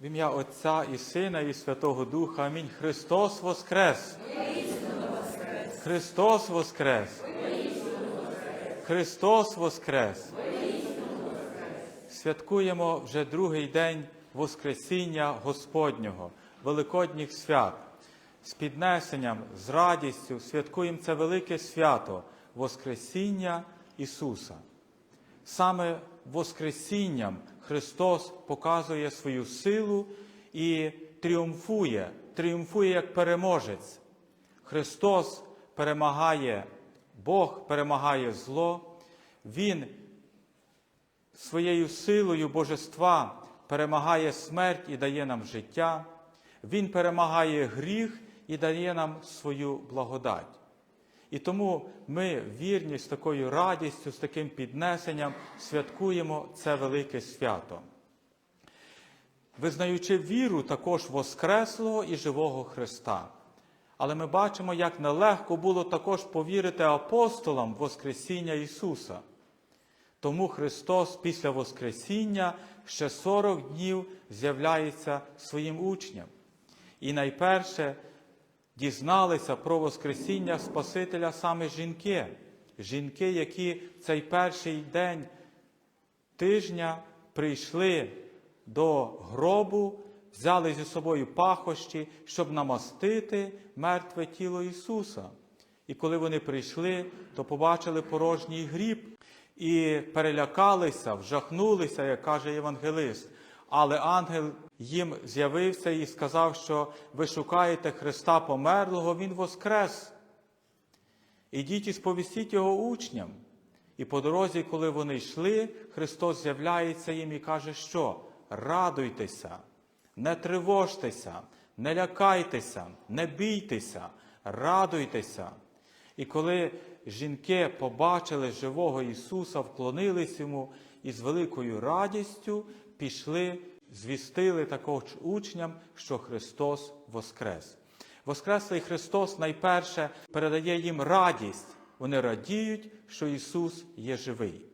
В ім'я Отця і Сина, і Святого Духа. Амінь. Христос Воскрес! Христос Воскрес! Христос Воскрес! Святкуємо вже другий день Воскресіння Господнього, Великодніх свят. З піднесенням, з радістю святкуємо це велике свято Воскресіння Ісуса. Саме Воскресінням Христос показує свою силу і тріумфує, тріумфує як переможець. Христос перемагає, Бог перемагає зло, Він своєю силою божества перемагає смерть і дає нам життя, Він перемагає гріх і дає нам свою благодать. І тому ми вірні з такою радістю, з таким піднесенням святкуємо це велике свято. Визнаючи віру також Воскреслого і живого Христа. Але ми бачимо, як нелегко було також повірити апостолам Воскресіння Ісуса. Тому Христос після Воскресіння ще 40 днів з'являється своїм учням. І найперше дізналися про Воскресіння Спасителя саме жінки, жінки, які в цей перший день тижня прийшли до гробу, взяли зі собою пахощі, щоб намастити мертве тіло Ісуса. І коли вони прийшли, то побачили порожній гріб і перелякалися, вжахнулися, як каже євангелист. Але ангел їм з'явився і сказав, що ви шукаєте Христа померлого, Він воскрес. Ідіть і сповістіть його учням. І по дорозі, коли вони йшли, Христос з'являється їм і каже, що радуйтеся, не тривожтеся, не лякайтеся, не бійтеся, радуйтеся. І коли жінки побачили живого Ісуса, вклонились йому і з великою радістю пішли, звістили також учням, що Христос Воскрес. Воскреслий Христос найперше передає їм радість. Вони радіють, що Ісус є живий.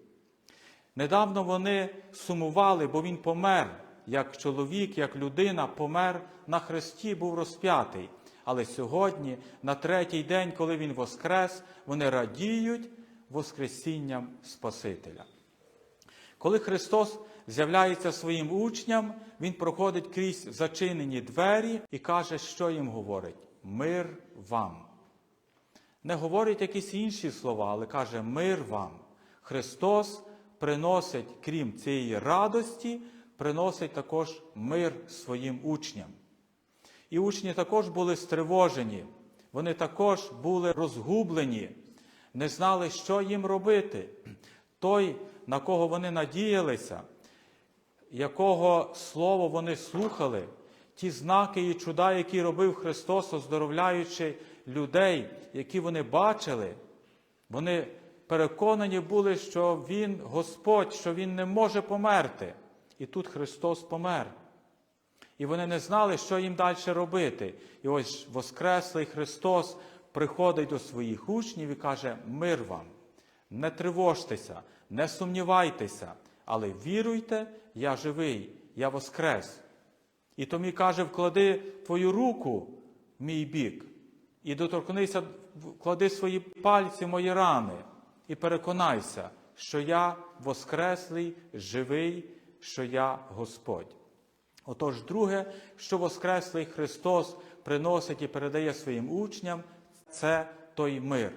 Недавно вони сумували, бо Він помер, як чоловік, як людина, помер на хресті, був розп'ятий. Але сьогодні, на третій день, коли Він воскрес, вони радіють Воскресінням Спасителя. Коли Христос з'являється своїм учням, Він проходить крізь зачинені двері і каже, що їм говорить: Мир вам. Не говорить якісь інші слова, але каже мир вам. Христос приносить, крім цієї радості, приносить також мир своїм учням. І учні також були стривожені, вони також були розгублені, не знали, що їм робити. Той, на кого вони надіялися, якого слово вони слухали, ті знаки і чуда, які робив Христос, оздоровляючи людей, які вони бачили, вони переконані були, що Він Господь, що Він не може померти. І тут Христос помер. І вони не знали, що їм далі робити. І ось Воскреслий Христос приходить до своїх учнів і каже: Мир вам, не тривожтеся, не сумнівайтеся, але віруйте, я живий, я воскрес. І тому каже: вклади твою руку в мій бік, і доторкнися, вклади свої пальці мої рани, і переконайся, що я воскреслий, живий, що я Господь. Отож, друге, що Воскреслий Христос приносить і передає своїм учням, це той мир.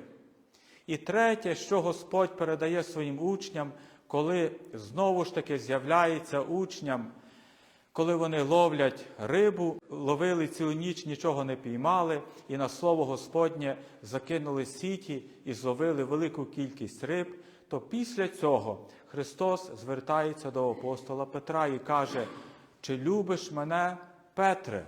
І третє, що Господь передає своїм учням, коли знову ж таки з'являється учням, коли вони ловлять рибу, ловили цілу ніч, нічого не піймали, і на слово Господнє закинули сіті і зловили велику кількість риб, то після цього Христос звертається до апостола Петра і каже, чи любиш мене, Петре?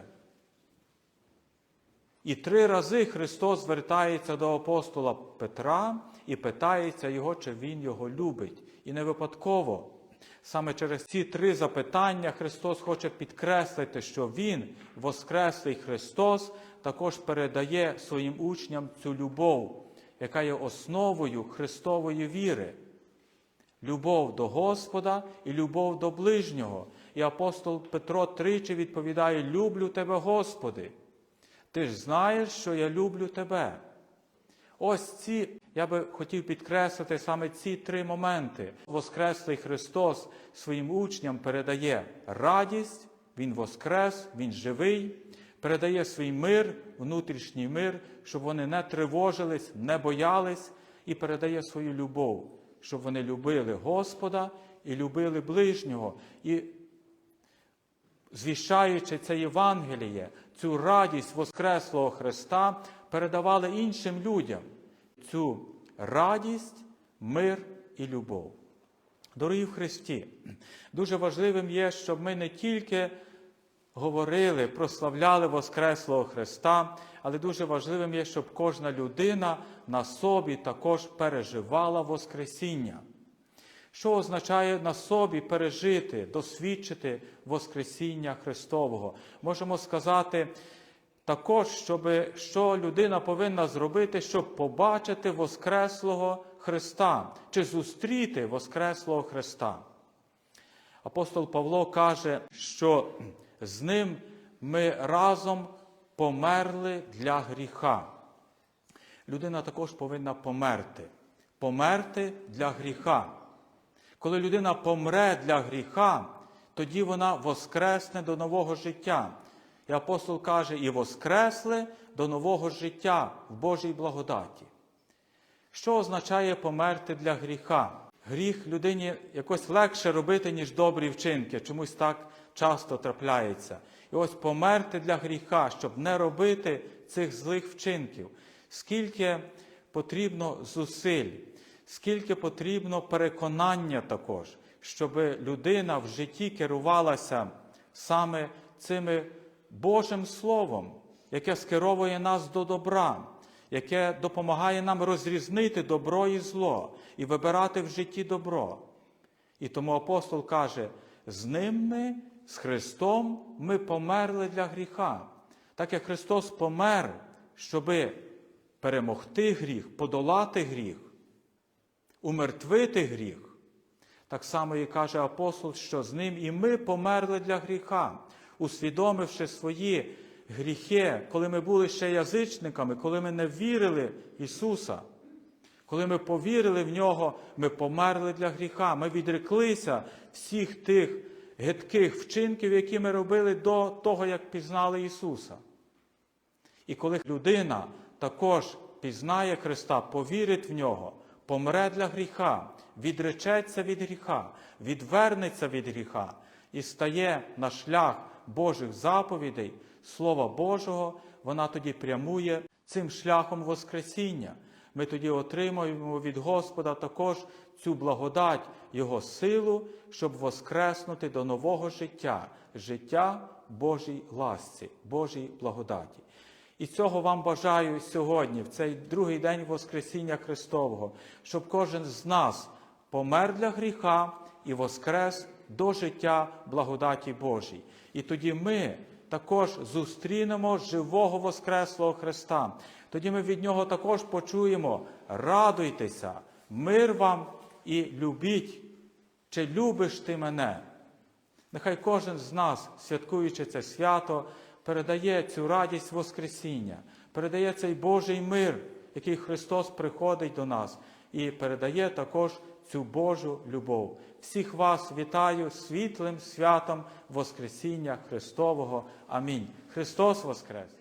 І три рази Христос звертається до апостола Петра і питається його, чи він його любить. І не випадково. Саме через ці три запитання Христос хоче підкреслити, що Він, Воскреслий Христос, також передає своїм учням цю любов, яка є основою Христової віри. любов до Господа і любов до ближнього. І апостол Петро тричі відповідає: Люблю тебе, Господи. Ти ж знаєш, що я люблю тебе. Ось ці, я би хотів підкреслити саме ці три моменти. Воскреслий Христос своїм учням передає радість, Він воскрес, Він живий, передає свій мир, внутрішній мир, щоб вони не тривожились, не боялись, і передає свою любов, щоб вони любили Господа і любили ближнього. І звіщаючи це Євангеліє, цю радість Воскреслого Христа, передавали іншим людям цю радість, мир і любов. Дорогі в Христі, дуже важливим є, щоб ми не тільки говорили, прославляли Воскреслого Христа, але дуже важливим є, щоб кожна людина на собі також переживала Воскресіння. Що означає на собі пережити, досвідчити Воскресіння Христового? Можемо сказати також, щоб, що людина повинна зробити, щоб побачити Воскреслого Христа чи зустріти Воскреслого Христа. Апостол Павло каже, що з ним ми разом померли для гріха. Людина також повинна померти. Померти для гріха. Коли людина помре для гріха, тоді вона воскресне до нового життя. І апостол каже, і воскресли до нового життя в Божій благодаті. Що означає померти для гріха? Гріх людині якось легше робити, ніж добрі вчинки. Чомусь так часто трапляється. І ось померти для гріха, щоб не робити цих злих вчинків. Скільки потрібно зусиль, скільки потрібно переконання також, щоб людина в житті керувалася саме цими Божим Словом, яке скеровує нас до добра, яке допомагає нам розрізнити добро і зло і вибирати в житті добро. І тому апостол каже: з ним ми, з Христом, ми померли для гріха. Так як Христос помер, щоби перемогти гріх, подолати гріх, умертвити гріх. Так само і каже апостол, що з ним і ми померли для гріха, усвідомивши свої гріхи, коли ми були ще язичниками, коли ми не вірили Ісуса. Коли ми повірили в нього, ми померли для гріха. Ми відреклися всіх тих гидких вчинків, які ми робили до того, як пізнали Ісуса. І коли людина також пізнає Христа, повірить в нього, помре для гріха, відречеться від гріха, відвернеться від гріха і стає на шлях Божих заповідей, Слова Божого, вона тоді прямує цим шляхом Воскресіння. Ми тоді отримуємо від Господа також цю благодать, Його силу, щоб воскреснути до нового життя, життя Божій ласці, Божій благодаті. І цього вам бажаю сьогодні, в цей другий день Воскресіння Христового, щоб кожен з нас помер для гріха і воскрес до життя благодаті Божій. І тоді ми також зустрінемо живого Воскреслого Христа. Тоді ми від Нього також почуємо: радуйтеся, мир вам і любіть, чи любиш ти мене. Нехай кожен з нас, святкуючи це свято, передає цю радість Воскресіння, передає цей Божий мир, який Христос приходить до нас, і передає також цю Божу любов. Всіх вас вітаю світлим святом Воскресіння Христового. Амінь. Христос Воскрес!